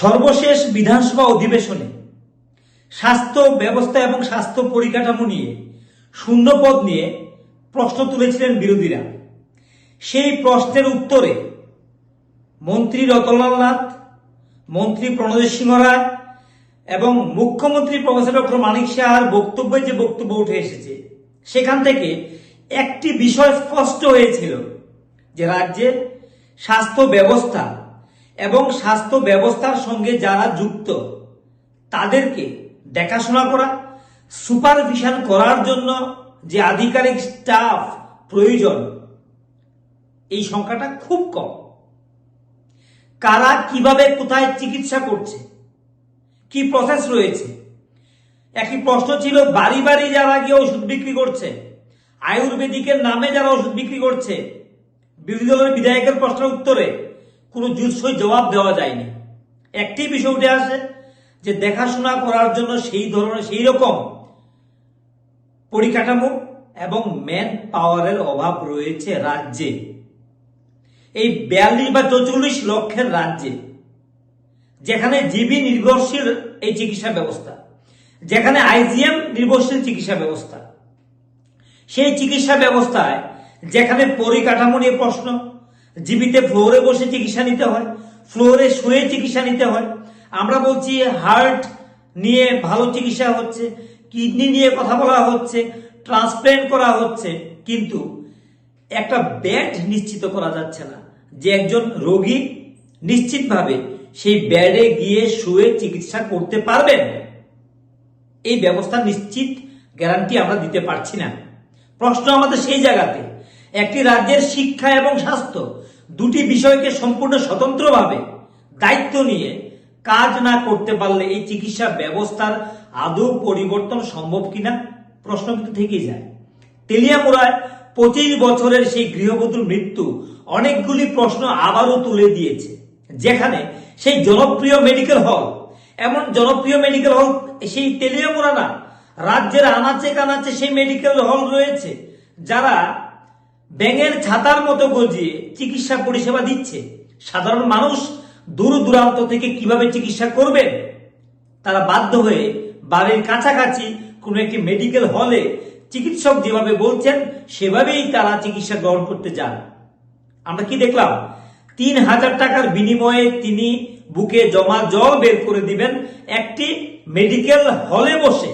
সর্বশেষ বিধানসভা অধিবেশনে স্বাস্থ্য ব্যবস্থা এবং স্বাস্থ্য পরিকাঠামো নিয়ে শূন্যপদ নিয়ে প্রশ্ন তুলেছিলেন বিরোধীরা। সেই প্রশ্নের উত্তরে মন্ত্রী রতনলাল নাথ, মন্ত্রী প্রণজিৎ সিংহ রায় এবং মুখ্যমন্ত্রী প্রফেসর ডক্টর মানিক সাহার বক্তব্যে যে বক্তব্য উঠে এসেছে, সেখান থেকে একটি বিষয় স্পষ্ট হয়েছিল যে রাজ্যের স্বাস্থ্য ব্যবস্থা এবং স্বাস্থ্য ব্যবস্থার সঙ্গে যারা যুক্ত, তাদেরকে দেখাশোনা করা, সুপারভিশন করার জন্য যে আধিকারিক স্টাফ প্রয়োজন, এই সংখ্যাটা খুব কম। কারা কীভাবে কোথায় চিকিৎসা করছে, কি প্রসেস রয়েছে? একই প্রশ্ন ছিল, বাড়ি বাড়ি যারা গিয়ে ওষুধ বিক্রি করছে, আয়ুর্বেদিকের নামে যারা ওষুধ বিক্রি করছে, বিরোধী দলের বিধায়কের প্রশ্নের উত্তরে কোনো জুৎসই জবাব দেওয়া যায়নি। একটি বিষয় উঠে আসে যে দেখাশোনা করার জন্য সেই ধরনের, সেই রকম পরিকাঠামো এবং ম্যান পাওয়ারের অভাব রয়েছে রাজ্যে। এই বিয়াল্লিশ বা চৌচল্লিশ লক্ষের রাজ্যে, যেখানে জিবি নির্ভরশীল এই চিকিৎসা ব্যবস্থা, যেখানে আইজিএম নির্ভরশীল চিকিৎসা ব্যবস্থা। সেই চিকিৎসা ব্যবস্থায় যেখানে পরিকাঠামো নিয়ে প্রশ্ন জীবিতে ফ্লোরে বসে চিকিৎসা নিতে হয়, ফ্লোরে শুয়ে চিকিৎসা নিতে হয়। আমরা বলছি হার্ট নিয়ে ভালো চিকিৎসা হচ্ছে, কিডনি নিয়ে কথা বলা হচ্ছে ট্রান্সপ্ল্যান্ট করা হচ্ছে, কিন্তু একটা ব্যাড নিশ্চিত করা যাচ্ছে না যে একজন রোগী নিশ্চিতভাবে সেই ব্যাডে গিয়ে শুয়ে চিকিৎসা করতে পারবেন। এই ব্যবস্থা নিশ্চিত গ্যারান্টি আমরা দিতে পারছি না। প্রশ্ন আমাদের সেই জায়গাতে একটি রাজ্যের শিক্ষা এবং স্বাস্থ্য দুটি বিষয়কে সম্পূর্ণ স্বতন্ত্রভাবে দায়িত্ব নিয়ে কাজ না করতে পারলে এই চিকিৎসা ব্যবস্থার আদৌ পরিবর্তন সম্ভব কিনা, প্রশ্ন কিন্তু থেকেই যায়। তেলিয়ামুড়ায় পঁচিশ বছরের সেই গৃহবধূর মৃত্যু অনেকগুলি প্রশ্ন আবারও তুলে দিয়েছে, যেখানে সেই জনপ্রিয় মেডিকেল হল, এমন জনপ্রিয় মেডিকেল হল সেই তেলিয়ামুড়া না, রাজ্যের আনাচে কানাচে সেই মেডিকেল হল রয়েছে, যারা ব্যাঙের ছাতার মতো গজিয়ে চিকিৎসা পরিষেবা দিচ্ছে। সাধারণ মানুষ দূর দূরান্ত থেকে কীভাবে চিকিৎসা করবেন? তারা বাধ্য হয়ে বাড়ির কাছাকাছি কোনো একটি মেডিকেল হলে চিকিৎসক যেভাবে বলছেন, সেভাবেই তারা চিকিৎসা গ্রহণ করতে যান। আমরা কি দেখলাম? তিন হাজার টাকার বিনিময়ে তিনি বুকে জমা জল বের করে দিবেন একটি মেডিকেল হলে বসে।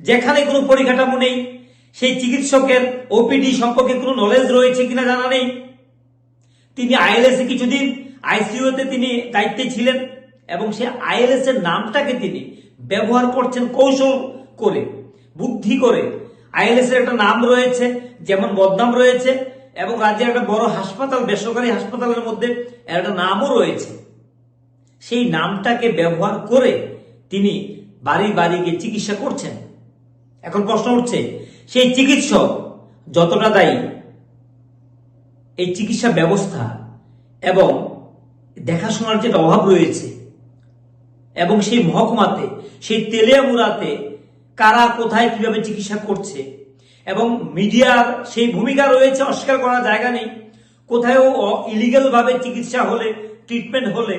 যেখানে কোনো পরিকাঠামো নেই সেই চিকিৎসকের ওপিডি সম্পর্কে কোনো নলেজ রয়েছে কিনা জানা নেই। তিনি আইএলএস কিছুদিন আইসিইউতে তিনি দায়িত্বে ছিলেন এবং সে আইএলএস এর নামটাকে তিনি ব্যবহার করছেন কৌশল করে, বুদ্ধি করে। আইএলএস এর একটা নাম রয়েছে, যেমন বদনাম রয়েছে এবং রাজ্যের একটা বড় হাসপাতাল, বেসরকারি হাসপাতালের মধ্যে একটা নামও রয়েছে। সেই নামটাকে ব্যবহার করে তিনি বাড়ি বাড়ি গিয়ে চিকিৎসা করছেন। এখন প্রশ্ন উঠছে সেই চিকিৎসক যতটা দায়ী, এই চিকিৎসা ব্যবস্থা এবং দেখাশোনার যেটা অভাব রয়েছে এবং সেই মহকুমাতে, সেই তেলিয়ামুড়াতে কারা কোথায় কীভাবে চিকিৎসা করছে এবং মিডিয়ার সেই ভূমিকা রয়েছে, অস্বীকার করার জায়গা নেই কোথাও ইলিগাল ভাবে চিকিৎসা হলে ট্রিটমেন্ট হলে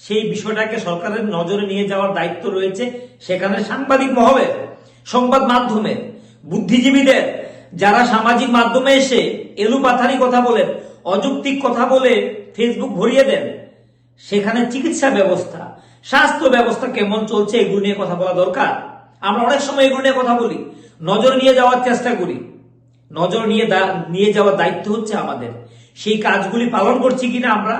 সেই বিষয়টাকে সরকারের নজরে নিয়ে যাওয়ার দায়িত্ব রয়েছে সেখানে সাংবাদিক মহলের, সংবাদ মাধ্যমের। বুদ্ধিজীবীদের, যারা সামাজিক মাধ্যমে এসে এলুপাথারি কথা বলেন, অযৌক্তিক কথা বলে ফেসবুক ভরিয়ে দেন, সেখানে চিকিৎসা ব্যবস্থা, স্বাস্থ্য ব্যবস্থা কেমন চলছে এগুলো নিয়ে কথা বলা দরকার? আমরা অনেক সময় এগুলো নিয়ে কথা বলি, নজর নিয়ে যাওয়ার চেষ্টা করি। নজর নিয়ে নিয়ে যাওয়ার দায়িত্ব হচ্ছে আমাদের। সেই কাজগুলি পালন করছি কিনা আমরা,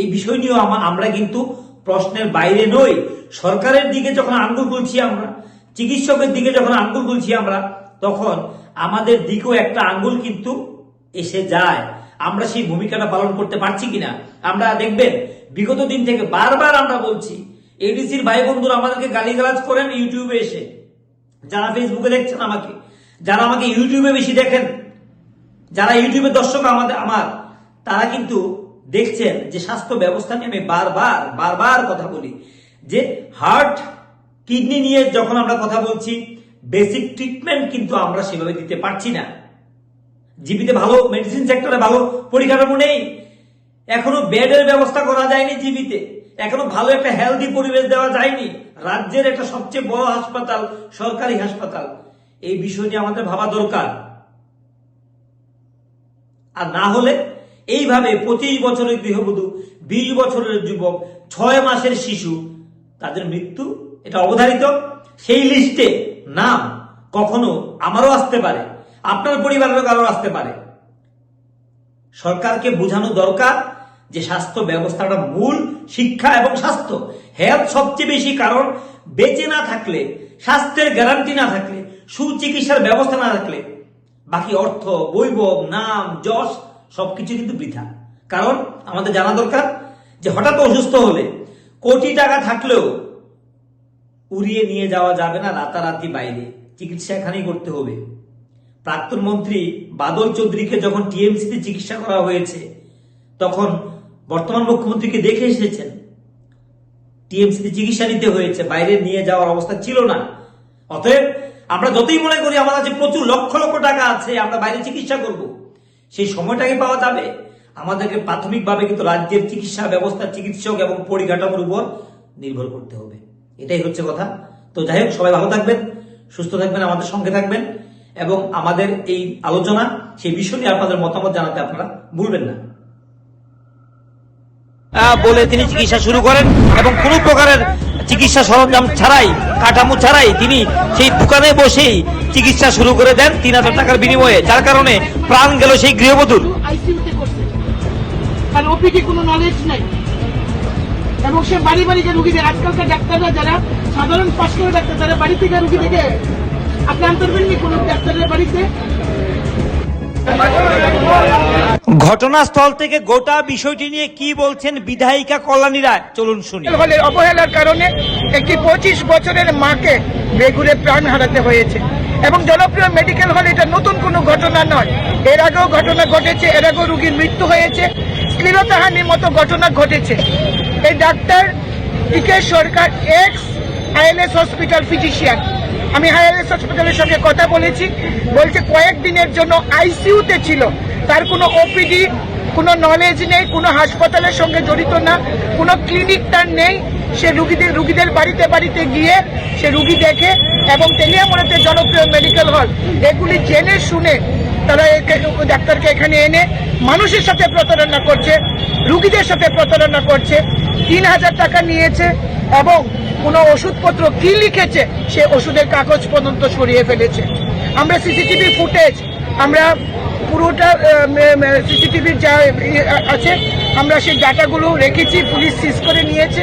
এই বিষয় নিয়েও আমরা কিন্তু প্রশ্নের বাইরে নই। সরকারের দিকে যখন আঙ্গুল তুলছি আমরা, চিকিৎসকের দিকে যখন আঙ্গুল তুলছি আমরা তখন আমাদের দিকেও একটা আঙ্গুল কিন্তু এসে যায়। আমরা সেই ভূমিকাটা পালন করতে পারছি কিনা? আমরা দেখবেন, বিগত দিন থেকে বারবার আমরা বলছি, এডিসির ভাই বন্ধুরা আমাদেরকে গালিগালাজ করেন ইউটিউবে এসে। যারা ফেসবুকে দেখছেন আমাকে, যারা আমাকে ইউটিউবে বেশি দেখেন, যারা ইউটিউবের দর্শক আমাদের, আমার, তারা কিন্তু দেখছেন যে স্বাস্থ্য ব্যবস্থা নিয়ে আমি বারবার বারবার কথা বলি। যে হার্ট, কিডনি নিয়ে যখন আমরা কথা বলছি বেসিক ট্রিটমেন্ট কিন্তু আমরা সেভাবে দিতে পারছি না। জিবিতে ভালো মেডিসিন সেক্টরে ভালো পরিকাঠামো নেই। এখনও বেডের ব্যবস্থা করা যায়নি জিবিতে। এখনও ভালো একটা হেলদি পরিবেশ দেওয়া যায়নি। রাজ্যের একটা সবচেয়ে বড় হাসপাতাল, সরকারি হাসপাতাল। এই বিষয় নিয়ে আমাদের ভাবা দরকার। আর না হলে এইভাবে পঁচিশ বছরের গৃহবধূ, বিশ বছরের যুবক, ছয় মাসের শিশু, তাদের মৃত্যু, এটা অবধারিত। সেই লিস্টে নাম কখনো আমারও আসতে পারে, আপনার পরিবারেরও কারও আসতে পারে। সরকারকে বোঝানো দরকার যে স্বাস্থ্য ব্যবস্থাটা মূল শিক্ষা এবং স্বাস্থ্য, হেলথ সবচেয়ে বেশি, কারণ বেঁচে না থাকলে, স্বাস্থ্যের গ্যারান্টি না থাকলে, সুচিকিৎসার ব্যবস্থা না থাকলে, বাকি অর্থ, বৈভব, নাম, যশ, সবকিছু কিন্তু বৃথা। কারণ আমাদের জানা দরকার যে হঠাৎ অসুস্থ হলে কোটি টাকা থাকলেও উড়িয়ে নিয়ে যাওয়া যাবে না, রাতারাতি বাইরে। চিকিৎসা এখানেই করতে হবে। প্রাক্তন মন্ত্রী বাদল চৌধুরীকে যখন টিএমসিতে চিকিৎসা করা হয়েছে, তখন বর্তমান মুখ্যমন্ত্রীকে দেখে এসেছেন। টিএমসিতে চিকিৎসা নিতে হয়েছে, বাইরে নিয়ে যাওয়ার অবস্থা ছিল না। অতএব আমরা যতই মনে করি আমার কাছে প্রচুর লক্ষ লক্ষ টাকা আছে, আমরা বাইরে চিকিৎসা করব। সেই সময়টাকে পাওয়া যাবে? আমাদেরকে প্রাথমিকভাবে কিন্তু রাজ্যের চিকিৎসা ব্যবস্থা, চিকিৎসক এবং পরিকাঠামোর উপর নির্ভর করতে হবে। এটাই হচ্ছে কথা। তো যাই হোক, সবাই ভালো থাকবেন, সুস্থ থাকবেন, আমাদের সঙ্গে থাকবেন, এবং আমাদের এই আলোচনা, সেই বিষয় নিয়ে আপনাদের মতামত জানাতে আপনারা ভুলবেন না। বলে তিনি চিকিৎসা শুরু করেন, এবং কোনো প্রকারের চিকিৎসা সরঞ্জাম ছাড়াই, কাঠামো ছাড়াই তিনি সেই দোকানে বসেই চিকিৎসা শুরু করে দেন তিন হাজার টাকার বিনিময়ে, যার কারণে প্রাণ গেল সেই গৃহবধূর। কোনো নলেজ নাই। এবং সে বাড়ি বাড়িতে রুগীদের আজকালকার ডাক্তাররা যারা সাধারণ পাশ করে ডাক্তার তারা বাড়ি থেকে রুগী থেকে আক্রান্ত করবেননি কোনো ডাক্তারের বাড়িতে? ঘটনাস্থল থেকে গোটা বিষয়টি নিয়ে কি বলছেন বিধায়িকা কল্যাণী রায় চলুন শুনি। হলের অবহেলার কারণে একটি পঁচিশ বছরের মাকে বেগুনে প্রাণ হারাতে হয়েছে। এবং জনপ্রিয় মেডিকেল হল এটা নতুন কোনো ঘটনা নয়। এর আগেও ঘটনা ঘটেছে, এর আগেও রুগীর মৃত্যু হয়েছে শ্লীলতাহানির মতো ঘটনা ঘটেছে। এই ডাক্তার টিকে সরকার এক্স আইএলএস হসপিটাল ফিজিশিয়ান আমি আইএলএস হসপিটালের সঙ্গে কথা বলেছি, বলছে কয়েকদিনের জন্য আইসিইউতে ছিল। তার কোনো ওপিডি কোনো নলেজ নেই, কোনো হাসপাতালের সঙ্গে জড়িত না, কোনো ক্লিনিক তার নেই। সে রুগীদের রুগীদের বাড়িতে বাড়িতে গিয়ে সে রুগী দেখে এবং তেলিয়ামোড়াতে জনপ্রিয় মেডিকেল হল এগুলি জেনে শুনে তারা ডাক্তারকে এখানে এনে মানুষের সাথে প্রতারণা করছে, রুগীদের সাথে প্রতারণা করছে, তিন হাজার টাকা নিয়েছে এবং কোনো ওষুধপত্র কি লিখেছে, সে ওষুধের কাগজ পর্যন্ত সরিয়ে ফেলেছে। আমরা সিসিটিভি ফুটেজ আমরা পুরোটা সিসিটিভির যা আছে, আমরা সেই ডাটাগুলো রেখেছি, পুলিশ সিজ করে নিয়েছে।